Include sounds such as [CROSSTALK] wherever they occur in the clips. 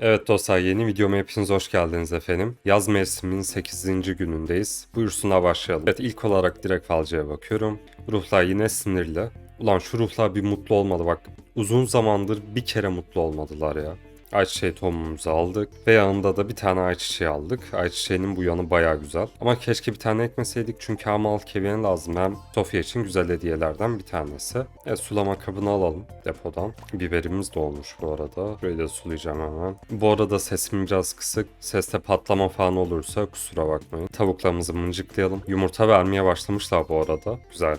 Evet dostlar yeni videoma hepiniz hoş geldiniz efendim. Yaz mevsiminin 8. günündeyiz. Buyursunlar başlayalım. Evet ilk olarak direkt falcıya bakıyorum. Ruhlar yine sinirli. Ulan şu ruhlar bir mutlu olmadı bak. Uzun zamandır bir kere mutlu olmadılar ya. Ayçiçeği tohumumuzu aldık ve yanında da bir tane ayçiçeği aldık. Ayçiçeğinin bu yanı baya güzel. Ama keşke bir tane ekmeseydik çünkü Hamal Kevi'ne lazım. Hem Sofya için güzel hediyelerden bir tanesi. Evet sulama kabını alalım depodan. Biberimiz de olmuş bu arada. Burayı da sulayacağım hemen. Bu arada sesim biraz kısık. Seste patlama falan olursa kusura bakmayın. Tavuklarımızı mıncıklayalım. Yumurta vermeye başlamışlar bu arada. Güzel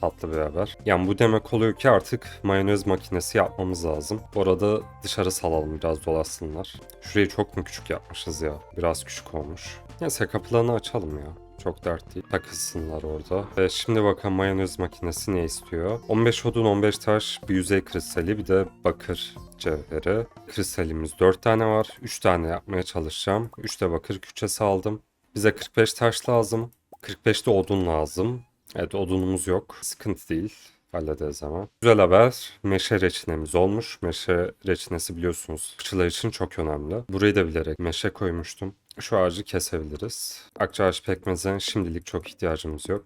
tatlı bir haber. Yani bu demek oluyor ki artık mayonez makinesi yapmamız lazım. Bu arada dışarı salalım biraz dolaşsınlar. Şurayı çok mu küçük yapmışız ya? Biraz küçük olmuş. Neyse kapılarını açalım ya. Çok dert değil. Takılsınlar orada. Ve şimdi bakalım mayonez makinesi ne istiyor? 15 odun, 15 taş, bir yüzey kristali, bir de bakır cevheri. Kristalimiz 4 tane var. 3 tane yapmaya çalışacağım. 3 de bakır küçesi aldım. Bize 45 taş lazım. 45 de odun lazım. Evet odunumuz yok. Sıkıntı değil. Hallederiz ama. Güzel haber. Meşe reçinemiz olmuş. Meşe reçinesi biliyorsunuz fıçılar için çok önemli. Burayı da bilerek meşe koymuştum. Şu ağacı kesebiliriz. Akçaağaç pekmezine şimdilik çok ihtiyacımız yok.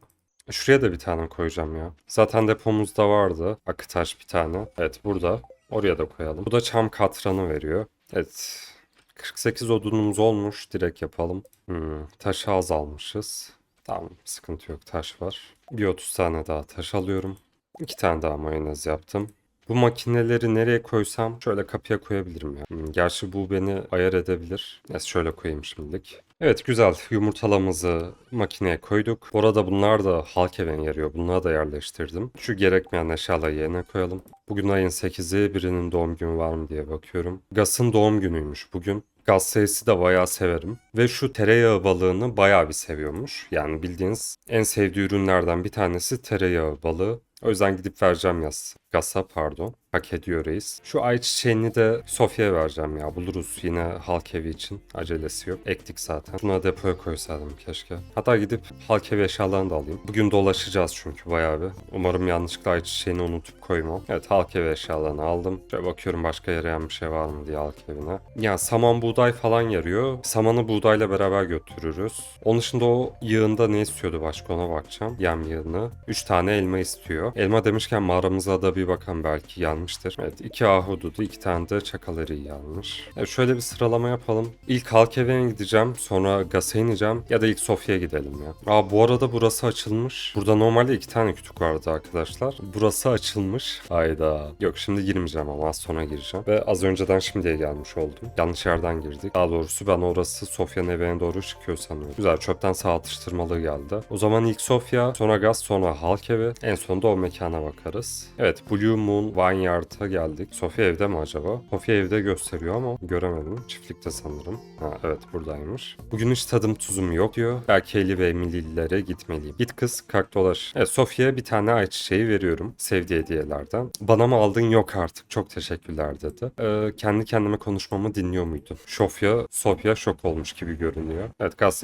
Şuraya da bir tane koyacağım ya. Zaten depomuzda vardı. Akıtaş bir tane. Evet burada. Oraya da koyalım. Bu da çam katranı veriyor. Evet. 48 odunumuz olmuş. Direkt yapalım. Hmm, taşı az almışız. Tamam sıkıntı yok taş var. Bir 30 tane daha taş alıyorum. 2 tane daha mayonez yaptım. Bu makineleri nereye koysam şöyle kapıya koyabilirim ya. Hmm, Gerçi bu beni ayar edebilir. Neyse şöyle koyayım şimdilik. Evet güzel yumurtalamızı makineye koyduk. Bu arada bunlar da halk evine yarıyor. Bunları da yerleştirdim. Şu gerekmeyen eşyaları yerine koyalım. Bugün ayın 8'i birinin doğum günü var mı diye bakıyorum. Gas'ın doğum günüymüş bugün. Gaz sayısı da bayağı severim. Ve şu tereyağı balığını bayağı bir seviyormuş. Yani bildiğiniz en sevdiği ürünlerden bir tanesi tereyağı balığı. O yüzden gidip vereceğim yaz. Gaz'a pardon. Hak ediyor reis. Şu ayçiçeğini de Sofya'ya vereceğim ya. Buluruz yine halk evi için. Acelesi yok. Ektik zaten. Buna depoya koysaydım keşke. Hatta gidip halk evi eşyalarını da alayım. Bugün dolaşacağız çünkü bayağı bir. Umarım yanlışlıkla ayçiçeğini unutup koymam. Evet halk evi eşyalarını aldım. Şöyle bakıyorum başka yarayan bir şey var mı diye halk evine. Ya saman buğday falan yarıyor. Samanı buğdayla beraber götürürüz. Onun dışında o yığında ne istiyordu başka ona bakacağım. Yem yığını. 3 tane elma istiyor. Elma demişken mağaramıza da bir bakalım belki yanmıştır. Evet iki ahududu iki tane de çakal eriği yanmış. Evet, şöyle bir sıralama yapalım. İlk halk evine gideceğim. Sonra Gas'a ineceğim. Ya da ilk Sofya'ya gidelim ya. Aa bu arada burası açılmış. Burada normalde iki tane kütük vardı arkadaşlar. Burası açılmış. Hayda. Yok şimdi girmeyeceğim ama az sonra gireceğim. Ve az önceden şimdiye gelmiş oldum. Yanlış yerden girdik. Daha doğrusu ben orası Sofya'nın evine doğru çıkıyor sanıyorum. Güzel çöpten sağ atıştırmalığı geldi. O zaman ilk Sofya, sonra Gaz, sonra Halk evi. En sonunda o mekana bakarız. Evet Blue Moon Vineyard'a geldik. Sofya evde mi acaba? Sofya evde gösteriyor ama göremedim. Çiftlikte sanırım. Ha evet buradaymış. Bugün hiç tadım tuzum yok diyor. Belki 50 ve Emili'lilere gitmeliyim. Git kız kalk dolaş. Evet Sofya'ya bir tane ayçiçeği veriyorum. Sevdiği hediyelerden. Bana mı aldın yok artık. Çok teşekkürler dedi. Ee, kendi kendime konuşmamı dinliyor muydun? Sofya, Sofya şok olmuş gibi görünüyor. Evet gaz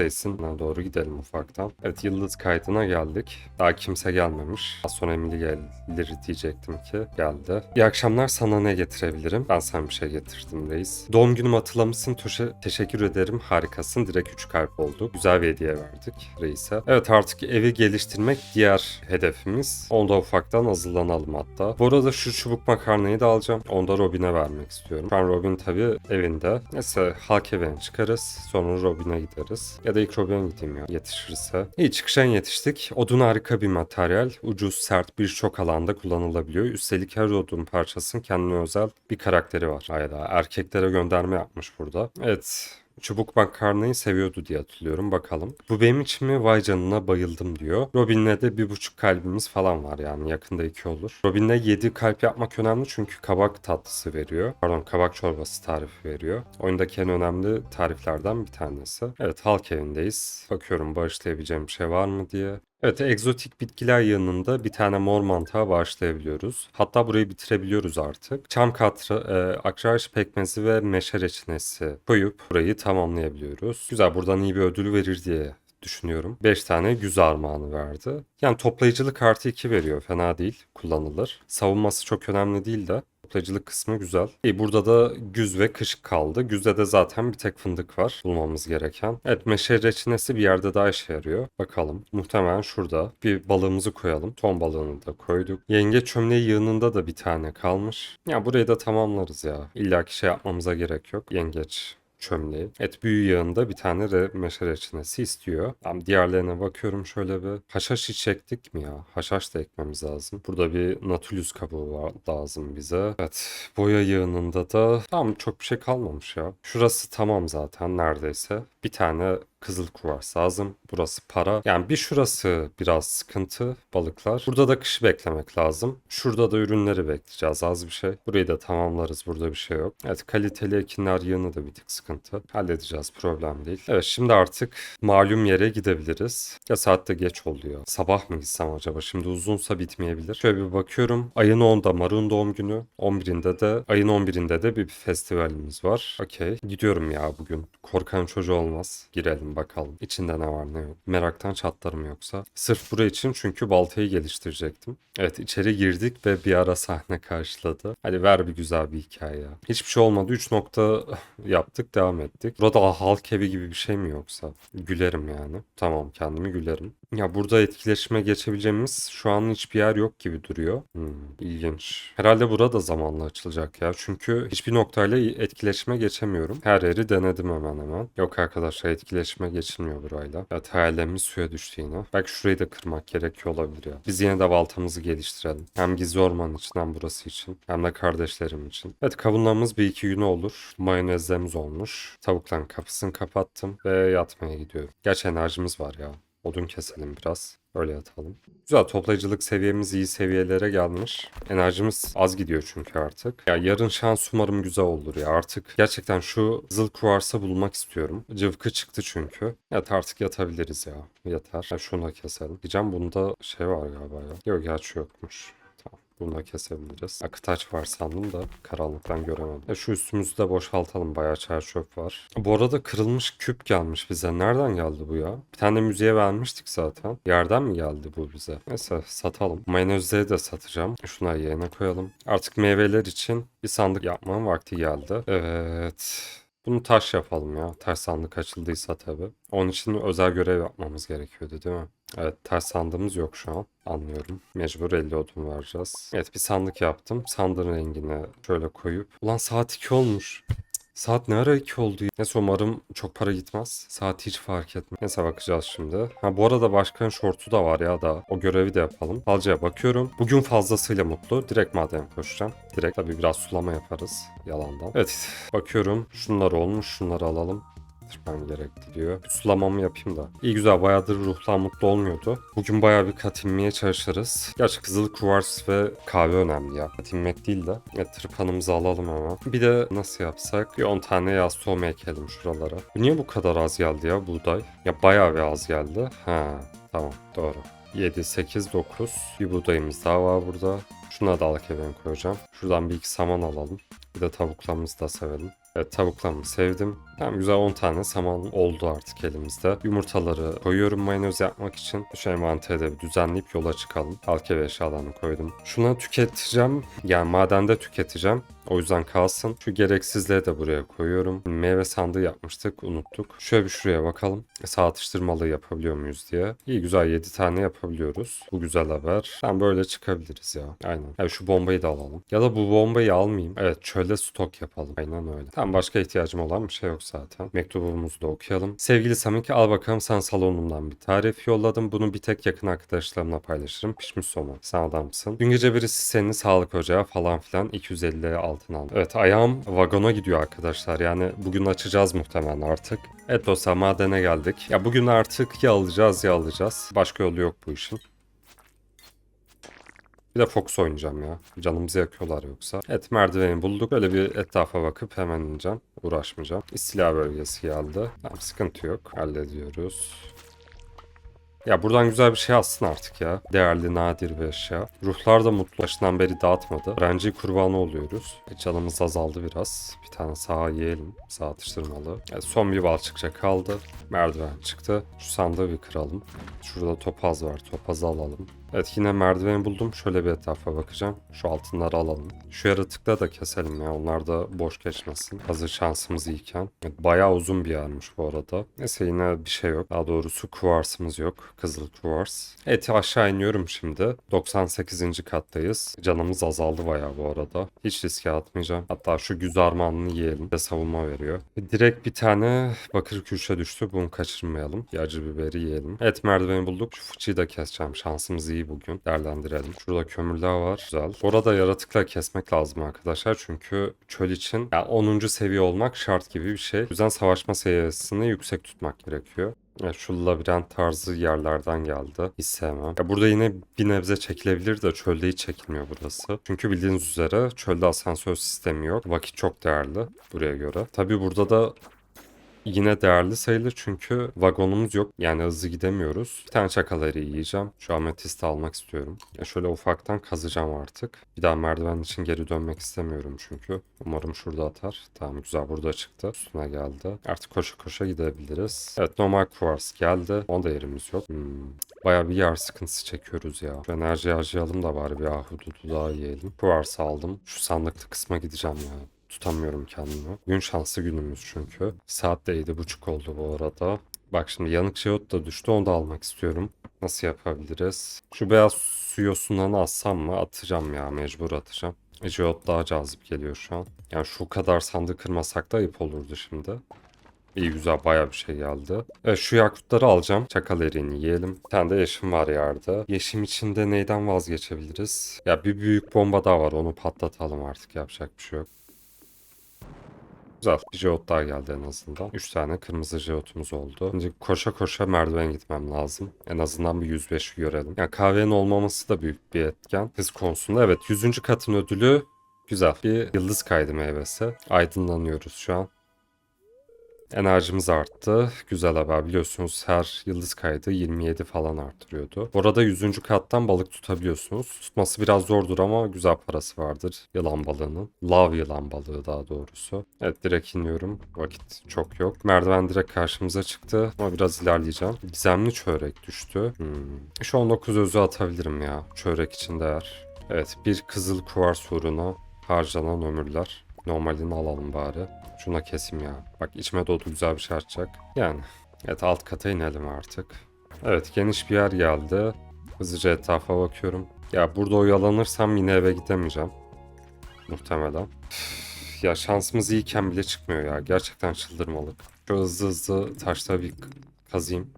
doğru gidelim ufaktan. Evet yıldız kaydına geldik. Daha kimse gelmemiş. Az sonra Emily gelir diyecektim ki geldi. İyi akşamlar sana ne getirebilirim? Ben sana bir şey getirdim reis. Doğum günümü hatırlamışsın. Teşe- teşekkür ederim. Harikasın. Direkt 3 kalp oldu. Güzel bir hediye verdik reise. Evet artık evi geliştirmek diğer hedefimiz. Onda ufaktan hazırlanalım hatta. Bu arada şu çubuk makarnayı da alacağım. Onu da Robin'e vermek istiyorum. Şu an Robin tabii evinde. Neyse halk evine çıkarız. Sonra Robin'e gideriz. Ya da ilk Robin'e gideyim ya yetişirse. İyi çıkışan yetiştik. Odun harika bir materyal. Ucuz, sert birçok alanda kullanılabiliyor. Üstelik her odun parçasının kendine özel bir karakteri var. Hayda erkeklere gönderme yapmış burada. Evet Çubuk makarnayı seviyordu diye hatırlıyorum. Bakalım. Bu benim için mi? Vay canına bayıldım diyor. Robin'le de bir buçuk kalbimiz falan var yani. Yakında iki olur. Robin'le yedi kalp yapmak önemli çünkü kabak tatlısı veriyor. Pardon kabak çorbası tarifi veriyor. Oyundaki en önemli tariflerden bir tanesi. Evet halk evindeyiz. Bakıyorum bağışlayabileceğim bir şey var mı diye. Evet, egzotik bitkiler yanında bir tane mor mantığa bağışlayabiliyoruz. Hatta burayı bitirebiliyoruz artık. Çam katrı, e, akçaağaç pekmezi ve meşe reçinesi koyup burayı tamamlayabiliyoruz. Güzel, buradan iyi bir ödül verir diye düşünüyorum. 5 tane güz armağanı verdi. Yani toplayıcılık artı 2 veriyor. Fena değil. Kullanılır. Savunması çok önemli değil de. Toplayıcılık kısmı güzel. İyi burada da güz ve kış kaldı. Güzde de zaten bir tek fındık var bulmamız gereken. Evet meşe reçinesi bir yerde daha işe yarıyor. Bakalım. Muhtemelen şurada bir balığımızı koyalım. Ton balığını da koyduk. Yenge çömleği yığınında da bir tane kalmış. Ya burayı da tamamlarız ya. İlla ki şey yapmamıza gerek yok. Yengeç çömleği. Et büyü yağında bir tane re meşe reçinesi istiyor. Tamam diğerlerine bakıyorum şöyle bir. Haşhaş hiç ektik mi ya? Haşhaş da ekmemiz lazım. Burada bir natulus kabuğu var lazım bize. Evet boya yağınında da tamam çok bir şey kalmamış ya. Şurası tamam zaten neredeyse. Bir tane kızıl kuvars lazım. Burası para. Yani bir şurası biraz sıkıntı balıklar. Burada da kışı beklemek lazım. Şurada da ürünleri bekleyeceğiz az bir şey. Burayı da tamamlarız. Burada bir şey yok. Evet kaliteli ekinler yığını da bir tık sıkıntı. Halledeceğiz problem değil. Evet şimdi artık malum yere gidebiliriz. Ya saatte geç oluyor. Sabah mı gitsem acaba? Şimdi uzunsa bitmeyebilir. Şöyle bir bakıyorum. Ayın 10'da Marun doğum günü. 11'inde de ayın 11'inde de bir festivalimiz var. Okey. Gidiyorum ya bugün. Korkan çocuğu olmaz. Girelim bakalım. İçinde ne var ne yok. Meraktan çatlarım yoksa. Sırf buraya için çünkü baltayı geliştirecektim. Evet içeri girdik ve bir ara sahne karşıladı. Hadi ver bir güzel bir hikaye ya. Hiçbir şey olmadı. 3 nokta [SIGHS] yaptık devam ettik. Burada halk evi gibi bir şey mi yoksa? Gülerim yani. Tamam kendimi gülerim. Ya burada etkileşime geçebileceğimiz şu an hiçbir yer yok gibi duruyor. Hmm, ilginç. Herhalde burada zamanla açılacak ya. Çünkü hiçbir noktayla etkileşime geçemiyorum. Her yeri denedim hemen hemen. Yok arkadaşlar etkileşime geçilmiyor burayla. Evet hayallerimiz suya düştü yine. Belki şurayı da kırmak gerekiyor olabilir ya. Biz yine de baltamızı geliştirelim. Hem gizli orman için hem burası için. Hem de kardeşlerim için. Evet kavunlarımız bir iki güne olur. Mayonezlerimiz olmuş. Tavukların kapısını kapattım ve yatmaya gidiyorum. Gerçi enerjimiz var ya. Odun keselim biraz. Öyle yatalım. Güzel toplayıcılık seviyemiz iyi seviyelere gelmiş. Enerjimiz az gidiyor çünkü artık. Ya yarın şans umarım güzel olur ya. Artık gerçekten şu zıl kuvarsa bulmak istiyorum. Cıvkı çıktı çünkü. Evet artık yatabiliriz ya. Yeter. Ya şunu da keselim. Diyeceğim bunda şey var galiba ya. Yok gerçi yokmuş. Tamam. Bunu da kesebiliriz. Akıtaç var sandım da karanlıktan göremedim. E şu üstümüzü de boşaltalım. Bayağı çer çöp var. Bu arada kırılmış küp gelmiş bize. Nereden geldi bu ya? Bir tane müziğe vermiştik zaten. Yerden mi geldi bu bize? Neyse satalım. Mayonezleri de satacağım. Şunları yerine koyalım. Artık meyveler için bir sandık yapmanın vakti geldi. Evet. Bunu taş yapalım ya. Taş sandık açıldıysa tabii. Onun için özel görev yapmamız gerekiyordu değil mi? Evet ters sandığımız yok şu an. Anlıyorum. Mecbur 50 odun vereceğiz. Evet bir sandık yaptım. Sandığın rengine şöyle koyup. Ulan saat 2 olmuş. Saat ne ara 2 oldu? Neyse umarım çok para gitmez. Saat hiç fark etmez. Neyse bakacağız şimdi. Ha bu arada başkanın şortu da var ya da o görevi de yapalım. Falcaya bakıyorum. Bugün fazlasıyla mutlu. Direkt maden koşacağım. Direkt tabii biraz sulama yaparız yalandan. Evet bakıyorum. Şunlar olmuş. Şunları alalım bitirmem gerekti diyor. Sulamamı yapayım da. İyi güzel bayağıdır ruhlar mutlu olmuyordu. Bugün bayağı bir kat inmeye çalışırız. Gerçi kızıl kuvars ve kahve önemli ya. Kat inmek değil de. Evet tırpanımızı alalım hemen. Bir de nasıl yapsak? Bir 10 tane yaz tohumu ekelim şuralara. Niye bu kadar az geldi ya buğday? Ya bayağı bir az geldi. Ha tamam doğru. 7, 8, 9. Bir buğdayımız daha var burada. Şuna da alkeben koyacağım. Şuradan bir iki saman alalım. Bir de tavuklarımızı da sevelim. Evet tavuklarımı sevdim. Tamam güzel 10 tane saman oldu artık elimizde. Yumurtaları koyuyorum mayonez yapmak için. Şu envanteri düzenleyip yola çıkalım. Halke ve eşyalarını koydum. Şuna tüketeceğim. Yani madende tüketeceğim. O yüzden kalsın. Şu gereksizleri de buraya koyuyorum. Meyve sandığı yapmıştık. Unuttuk. Şöyle bir şuraya bakalım. Sağ atıştırmalığı yapabiliyor muyuz diye. İyi güzel 7 tane yapabiliyoruz. Bu güzel haber. Tam böyle çıkabiliriz ya. Aynen. Evet şu bombayı da alalım. Ya da bu bombayı almayayım. Evet çölde stok yapalım. Aynen öyle. Tamam başka ihtiyacım olan bir şey yok zaten. Mektubumuzu da okuyalım. Sevgili Samiki al bakalım sen salonumdan bir tarif yolladım. Bunu bir tek yakın arkadaşlarımla paylaşırım. Pişmiş somon. Sen adamsın. Dün gece birisi seni sağlık ocağı falan filan 250 altın aldı. Evet ayağım vagona gidiyor arkadaşlar. Yani bugün açacağız muhtemelen artık. Evet dostlar madene geldik. Ya bugün artık ya alacağız ya alacağız. Başka yolu yok bu işin. Bir de Fox oynayacağım ya. Canımızı yakıyorlar yoksa. Evet merdiveni bulduk. Böyle bir etrafa bakıp hemen ineceğim. Uğraşmayacağım. İstila bölgesi geldi. Tamam sıkıntı yok. Hallediyoruz. Ya buradan güzel bir şey alsın artık ya. Değerli nadir bir eşya. Ruhlar da mutlu beri dağıtmadı. Öğrenci kurbanı oluyoruz. E, canımız azaldı biraz. Bir tane sağ yiyelim. Sağ atıştırmalı. E, son bir balçıkça kaldı. Merdiven çıktı. Şu sandığı bir kıralım. Şurada topaz var. Topazı alalım. Evet yine merdiveni buldum. Şöyle bir etrafa bakacağım. Şu altınları alalım. Şu yaratıkları da keselim ya. Onlar da boş geçmesin. Hazır şansımız iyiken. Evet, bayağı uzun bir yermiş bu arada. Neyse yine bir şey yok. Daha doğrusu kuvarsımız yok. Kızıl kuvars. Evet aşağı iniyorum şimdi. 98. kattayız. Canımız azaldı bayağı bu arada. Hiç riske atmayacağım. Hatta şu güz armağanını yiyelim. De savunma veriyor. Direkt bir tane bakır kürşe düştü. Bunu kaçırmayalım. Bir acı biberi yiyelim. Evet merdiveni bulduk. Şu fıçıyı da keseceğim. Şansımız iyi bugün. Değerlendirelim. Şurada kömürler var. Güzel. Orada yaratıkla kesmek lazım arkadaşlar. Çünkü çöl için yani 10. seviye olmak şart gibi bir şey. O yüzden savaşma seviyesini yüksek tutmak gerekiyor. Ya şu labirent tarzı yerlerden geldi. Hiç sevmem. Ya burada yine bir nebze çekilebilir de çölde hiç çekilmiyor burası. Çünkü bildiğiniz üzere çölde asansör sistemi yok. Vakit çok değerli buraya göre. Tabi burada da yine değerli sayılır çünkü vagonumuz yok. Yani hızlı gidemiyoruz. Bir tane çakaları yiyeceğim. Şu ametisti almak istiyorum. Ya şöyle ufaktan kazacağım artık. Bir daha merdiven için geri dönmek istemiyorum çünkü. Umarım şurada atar. Tamam güzel burada çıktı. Üstüne geldi. Artık koşa koşa gidebiliriz. Evet normal kuvars geldi. Onda yerimiz yok. Hmm. Bayağı bir yer sıkıntısı çekiyoruz ya. Şu enerji harcayalım da bari bir ahududu daha yiyelim. Kuvars aldım. Şu sandıklı kısma gideceğim ya tutamıyorum kendimi. Gün şanslı günümüz çünkü. Saat de 7.30 oldu bu arada. Bak şimdi yanık jeot da düştü onu da almak istiyorum. Nasıl yapabiliriz? Şu beyaz su yosunlarını atsam mı? Atacağım ya mecbur atacağım. Jeot daha cazip geliyor şu an. Yani şu kadar sandığı kırmasak da ayıp olurdu şimdi. İyi güzel baya bir şey geldi. Evet, şu yakutları alacağım. Çakal eriğini yiyelim. Bir tane de yeşim var yerde. Yeşim içinde neyden vazgeçebiliriz? Ya bir büyük bomba daha var. Onu patlatalım artık. Yapacak bir şey yok. Güzel. Jeot daha geldi en azından. 3 tane kırmızı jeotumuz oldu. Şimdi koşa koşa merdiven gitmem lazım. En azından bir 105 görelim. Yani kahvenin olmaması da büyük bir etken. Hız konusunda. Evet 100. katın ödülü güzel. Bir yıldız kaydı meyvesi. Aydınlanıyoruz şu an. Enerjimiz arttı. Güzel haber. Biliyorsunuz her yıldız kaydı 27 falan arttırıyordu. Orada 100. kattan balık tutabiliyorsunuz. Tutması biraz zordur ama güzel parası vardır yılan balığının. Lav yılan balığı daha doğrusu. Evet direkt iniyorum. Vakit çok yok. Merdiven direkt karşımıza çıktı ama biraz ilerleyeceğim. Gizemli çörek düştü. Hmm. Şu 19 özü atabilirim ya. Çörek için değer. Evet bir kızıl kuvars uğruna harcanan ömürler. Normalini alalım bari. Şuna kesim ya. Bak içime doğdu güzel bir şey açacak. Yani. Evet alt kata inelim artık. Evet geniş bir yer geldi. Hızlıca etrafa bakıyorum. Ya burada oyalanırsam yine eve gidemeyeceğim. Muhtemelen. Ya şansımız iyiyken bile çıkmıyor ya. Gerçekten çıldırmalık. Şu hızlı hızlı taşları bir kazayım.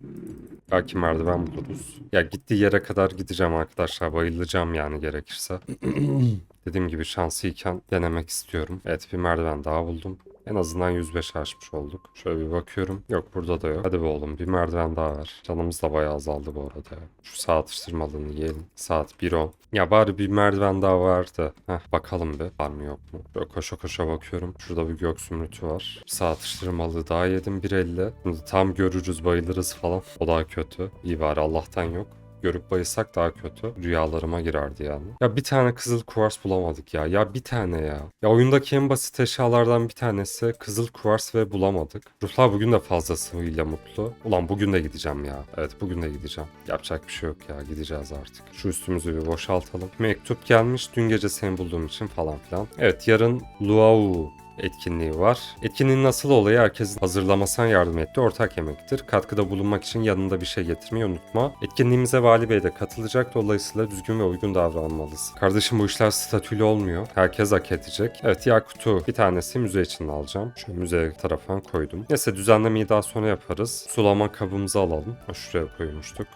Belki merdiven buluruz. Ya gittiği yere kadar gideceğim arkadaşlar. Bayılacağım yani gerekirse. [CLEARS THROAT] Dediğim gibi şansıyken denemek istiyorum. Evet bir merdiven daha buldum. En azından 105 aşmış olduk. Şöyle bir bakıyorum. Yok burada da yok. Hadi be oğlum bir merdiven daha ver. Canımız da bayağı azaldı bu arada. Şu saat atıştırmalığını yiyelim. Saat 1.10. Ya bari bir merdiven daha vardı. Heh bakalım bir. Var mı yok mu? Böyle koşa koşa bakıyorum. Şurada bir gök zümrütü var. Saat atıştırmalığı daha yedim 1.50. Şimdi tam görürüz bayılırız falan. O daha kötü. İyi bari Allah'tan yok görüp bayılsak daha kötü. Rüyalarıma girerdi yani. Ya bir tane kızıl kuvars bulamadık ya. Ya bir tane ya. Ya oyundaki en basit eşyalardan bir tanesi kızıl kuvars ve bulamadık. Ruhlar bugün de fazlasıyla mutlu. Ulan bugün de gideceğim ya. Evet bugün de gideceğim. Yapacak bir şey yok ya. Gideceğiz artık. Şu üstümüzü bir boşaltalım. Mektup gelmiş dün gece seni bulduğum için falan filan. Evet yarın Luau etkinliği var. Etkinliğin nasıl olayı herkesin hazırlamasına yardım etti. Ortak yemektir. Katkıda bulunmak için yanında bir şey getirmeyi unutma. Etkinliğimize Vali Bey de katılacak. Dolayısıyla düzgün ve uygun davranmalısın. Kardeşim bu işler statülü olmuyor. Herkes hak edecek. Evet Yakut'u bir tanesi müze için alacağım. Şu müze tarafına koydum. Neyse düzenlemeyi daha sonra yaparız. Sulama kabımızı alalım. Şuraya koymuştuk.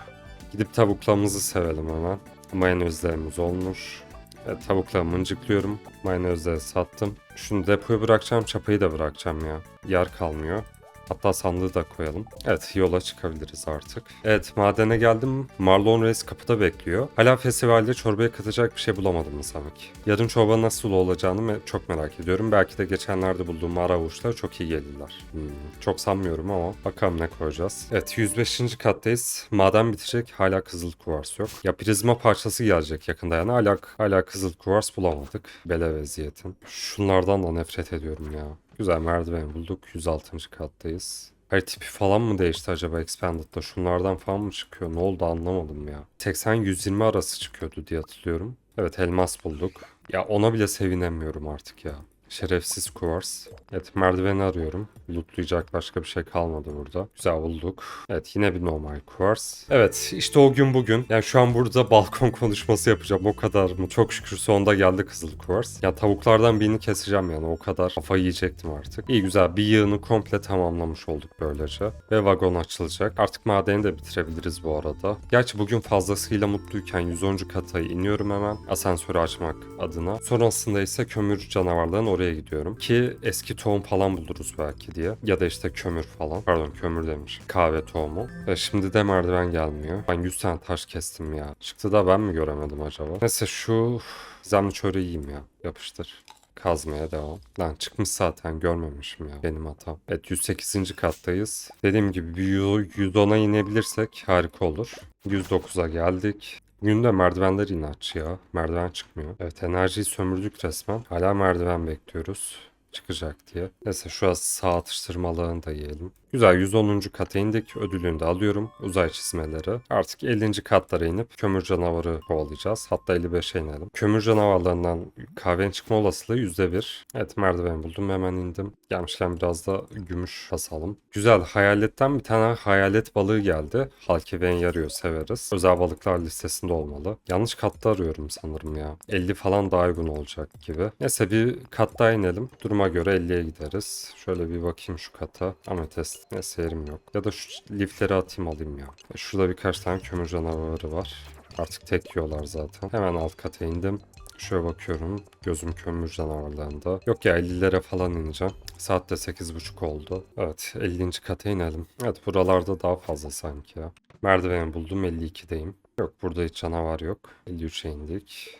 Gidip tavuklarımızı sevelim hemen. Mayonezlerimiz olmuş. Evet, tavukları mıncıklıyorum. Mayonezleri sattım. Şunu depoya bırakacağım. Çapayı da bırakacağım ya. Yer kalmıyor. Hatta sandığı da koyalım. Evet yola çıkabiliriz artık. Evet madene geldim. Marlon Reis kapıda bekliyor. Hala festivalde çorbaya katacak bir şey bulamadım sanki? Yarın çorba nasıl olacağını çok merak ediyorum. Belki de geçenlerde bulduğum mağara avuçlar çok iyi gelirler. Hmm, çok sanmıyorum ama bakalım ne koyacağız. Evet 105. kattayız. Maden bitecek. Hala kızıl kuvars yok. Ya prizma parçası gelecek yakında yani. Hala, hala kızıl kuvars bulamadık. Bele veziyetin. Şunlardan da nefret ediyorum ya. Güzel merdiven bulduk. 106. kattayız. Her tipi falan mı değişti acaba Expanded'da? Şunlardan falan mı çıkıyor? Ne oldu anlamadım ya. 80-120 arası çıkıyordu diye hatırlıyorum. Evet elmas bulduk. Ya ona bile sevinemiyorum artık ya. Şerefsiz kuvars. Evet merdiveni arıyorum. Lootlayacak başka bir şey kalmadı burada. Güzel bulduk. Evet yine bir normal kuvars. Evet işte o gün bugün. Yani şu an burada [LAUGHS] balkon konuşması yapacağım. O kadar mı? Çok şükür sonunda geldi kızıl kuvars. Ya tavuklardan birini keseceğim yani o kadar. Kafayı yiyecektim artık. İyi güzel bir yığını komple tamamlamış olduk böylece. Ve vagon açılacak. Artık madeni de bitirebiliriz bu arada. Gerçi bugün fazlasıyla mutluyken 110. kata iniyorum hemen. Asansörü açmak adına. Sonrasında ise kömür canavarların oraya gidiyorum. Ki eski tohum falan buluruz belki diye. Ya da işte kömür falan. Pardon kömür demiş. Kahve tohumu. Ve şimdi de merdiven gelmiyor. Ben 100 tane taş kestim ya. Çıktı da ben mi göremedim acaba? Neyse şu gizemli çöreği yiyeyim ya. Yapıştır. Kazmaya devam. Lan çıkmış zaten görmemişim ya. Benim hatam. Evet 108. kattayız. Dediğim gibi bir 110'a inebilirsek harika olur. 109'a geldik. Günde merdivenler inatçı ya. Merdiven çıkmıyor. Evet enerjiyi sömürdük resmen. Hala merdiven bekliyoruz. Çıkacak diye. Neyse şu az sağ atıştırmalığını da yiyelim. Güzel 110. kata indik. Ödülünü de alıyorum. Uzay çizmeleri. Artık 50. katlara inip kömür canavarı kovalayacağız. Hatta 55'e inelim. Kömür canavarlarından kahvenin çıkma olasılığı %1. Evet merdiven buldum. Hemen indim. Gelmişken biraz da gümüş basalım. Güzel. Hayaletten bir tane hayalet balığı geldi. Halkiven yarıyor severiz. Özel balıklar listesinde olmalı. Yanlış katta arıyorum sanırım ya. 50 falan daha uygun olacak gibi. Neyse bir kat daha inelim. Duruma göre 50'ye gideriz. Şöyle bir bakayım şu kata. Ametist. Neyse yerim yok. Ya da şu lifleri atayım alayım ya. Şurada birkaç tane kömür canavarı var. Artık tek yiyorlar zaten. Hemen alt kata indim. Şöyle bakıyorum. Gözüm kömür canavarlarında. Yok ya 50'lere falan ineceğim. Saat de 8.30 oldu. Evet 50. kata inelim. Evet buralarda daha fazla sanki ya. Merdiveni buldum 52'deyim. Yok burada hiç canavar yok. 53'e indik.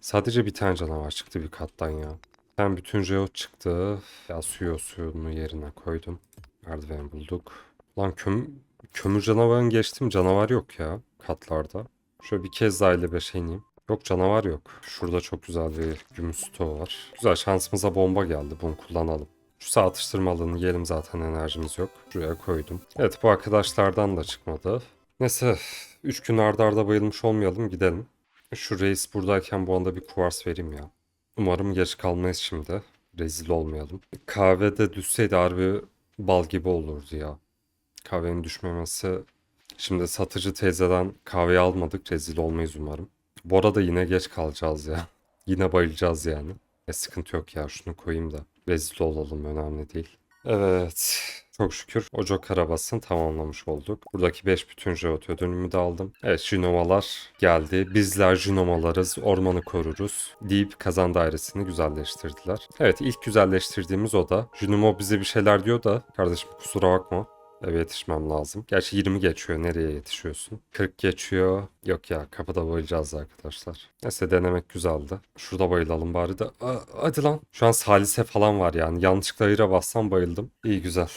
Sadece bir tane canavar çıktı bir kattan ya. Ben bütün jeot çıktı. Ya suyu suyunu yerine koydum. Merdiven bulduk. Lan köm kömür canavarını geçtim. Canavar yok ya katlarda. Şöyle bir kez daha 55'e ineyim. Yok canavar yok. Şurada çok güzel bir gümüş stoğu var. Güzel şansımıza bomba geldi. Bunu kullanalım. Şu sağ atıştırmalığını yiyelim zaten enerjimiz yok. Şuraya koydum. Evet bu arkadaşlardan da çıkmadı. Neyse 3 gün arda arda bayılmış olmayalım gidelim. Şu reis buradayken bu anda bir kuvars vereyim ya. Umarım geç kalmayız şimdi. Rezil olmayalım. Kahvede düşseydi harbi bal gibi olurdu ya. Kahvenin düşmemesi. Şimdi satıcı teyzeden kahveyi almadık. Rezil olmayız umarım. Bu arada yine geç kalacağız ya. [LAUGHS] Yine bayılacağız yani. E sıkıntı yok ya şunu koyayım da. Rezil olalım önemli değil. Evet. Çok şükür Ocak arabasını tamamlamış olduk. Buradaki 5 bütün jeot ödülümü de aldım. Evet jinomalar geldi. Bizler jinomalarız, ormanı koruruz deyip kazan dairesini güzelleştirdiler. Evet ilk güzelleştirdiğimiz o da. Jinomo bize bir şeyler diyor da kardeşim kusura bakma. Eve yetişmem lazım. Gerçi 20 geçiyor. Nereye yetişiyorsun? 40 geçiyor. Yok ya kapıda bayılacağız arkadaşlar. Neyse denemek güzeldi. Şurada bayılalım bari de. Aa, hadi lan. Şu an salise falan var yani. Yanlışlıkla ayıra bassam bayıldım. İyi güzel.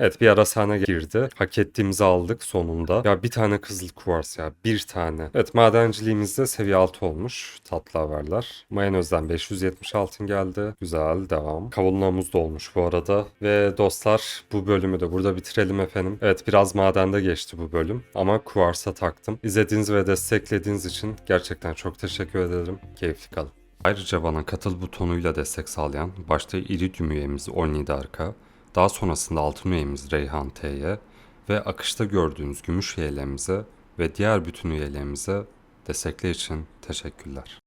Evet bir ara sahne girdi. Hak ettiğimizi aldık sonunda. Ya bir tane kızıl kuvars ya. Bir tane. Evet madenciliğimizde seviye 6 olmuş. Tatlı haberler. Mayanöz'den 570 altın geldi. Güzel devam. Kavunluğumuz da olmuş bu arada. Ve dostlar bu bölümü de burada bitirelim efendim. Evet biraz madende geçti bu bölüm. Ama kuvarsa taktım. İzlediğiniz ve desteklediğiniz için gerçekten çok teşekkür ederim. Keyifli kalın. Ayrıca bana katıl butonuyla destek sağlayan başta İridium üyemiz Ornidarka, daha sonrasında altın üyemiz Reyhan T'ye ve akışta gördüğünüz gümüş üyelerimize ve diğer bütün üyelerimize destekler için teşekkürler.